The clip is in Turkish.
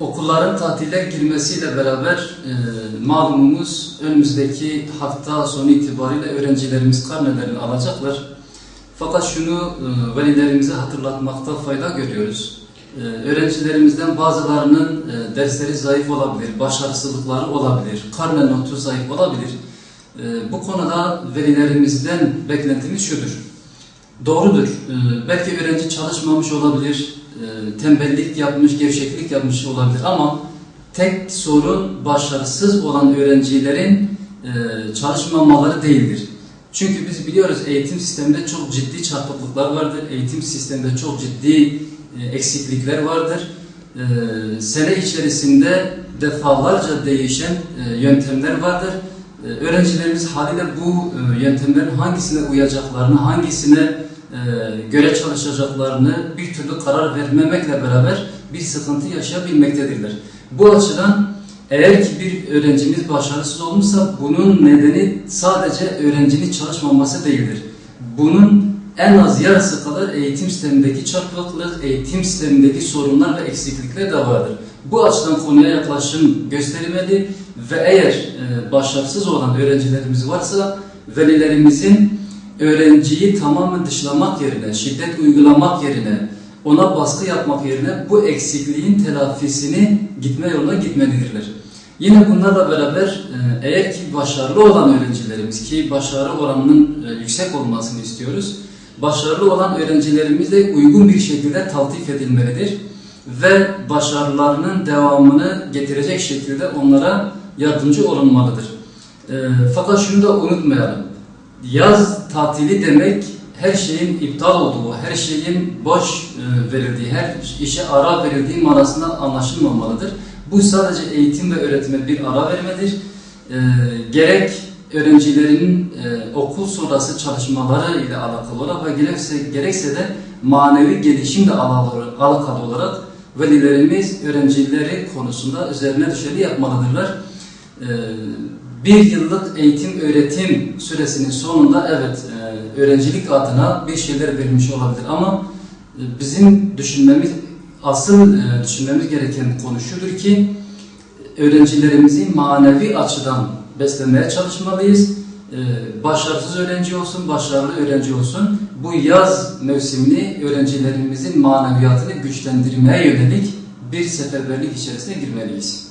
Okulların tatile girmesiyle beraber e, malumumuz önümüzdeki hafta sonu itibariyle öğrencilerimiz karnelerini alacaklar. Fakat şunu e, velilerimize hatırlatmakta fayda görüyoruz. E, öğrencilerimizden bazılarının e, dersleri zayıf olabilir, başarısızlıkları olabilir, karne notu zayıf olabilir. E, bu konuda velilerimizden beklentimiz şudur. Doğrudur. Ee, belki öğrenci çalışmamış olabilir, e, tembellik yapmış, gevşeklik yapmış olabilir ama tek sorun başarısız olan öğrencilerin e, çalışmamaları değildir. Çünkü biz biliyoruz eğitim sisteminde çok ciddi çarpıklıklar vardır, eğitim sisteminde çok ciddi e, eksiklikler vardır. Sene içerisinde defalarca değişen yöntemler vardır. Öğrencilerimiz haliyle bu e, yöntemlerin hangisine uyacaklarını, hangisine göre çalışacaklarını bir türlü karar vermemekle beraber bir sıkıntı yaşayabilmektedirler. Bu açıdan eğer ki bir öğrencimiz başarısız olmuşsa bunun nedeni sadece öğrencinin çalışmaması değildir. Bunun en az yarısı kadar eğitim sistemindeki çarpıklık, eğitim sistemindeki sorunlar ve eksiklikler de vardır. Bu açıdan konuya yaklaşım gösterilmeli ve eğer e, başarısız olan öğrencilerimiz varsa velilerimizin öğrenciyi tamamen dışlamak yerine, şiddet uygulamak yerine, ona baskı yapmak yerine bu eksikliğin telafisini gitme yoluna gitmelidirler. Yine bunlarla beraber e, eğer ki başarılı olan öğrencilerimiz ki başarı oranının e, yüksek olmasını istiyoruz. Başarılı olan öğrencilerimiz de uygun bir şekilde taltif edilmelidir ve başarılarının devamını getirecek şekilde onlara yardımcı olunmalıdır. E, fakat şunu da unutmayalım. Yaz tatili demek her şeyin iptal olduğu, her şeyin boş e, verildiği, her işe ara verildiği manasında anlaşılmamalıdır. Bu sadece eğitim ve öğretime bir ara vermedir. E, gerek öğrencilerin e, okul sonrası çalışmaları ile alakalı olarak ve gerekse, gerekse de manevi gelişimle alakalı olarak velilerimiz öğrencileri konusunda üzerine düşeni yapmalıdırlar. E, bir yıllık eğitim öğretim süresinin sonunda evet e, öğrencilik adına bir şeyler verilmiş olabilir ama e, bizim düşünmemiz asıl e, düşünmemiz gereken konu şudur ki öğrencilerimizi manevi açıdan beslemeye çalışmalıyız. Başarısız öğrenci olsun, başarılı öğrenci olsun. Bu yaz mevsimini öğrencilerimizin maneviyatını güçlendirmeye yönelik bir seferberlik içerisine girmeliyiz.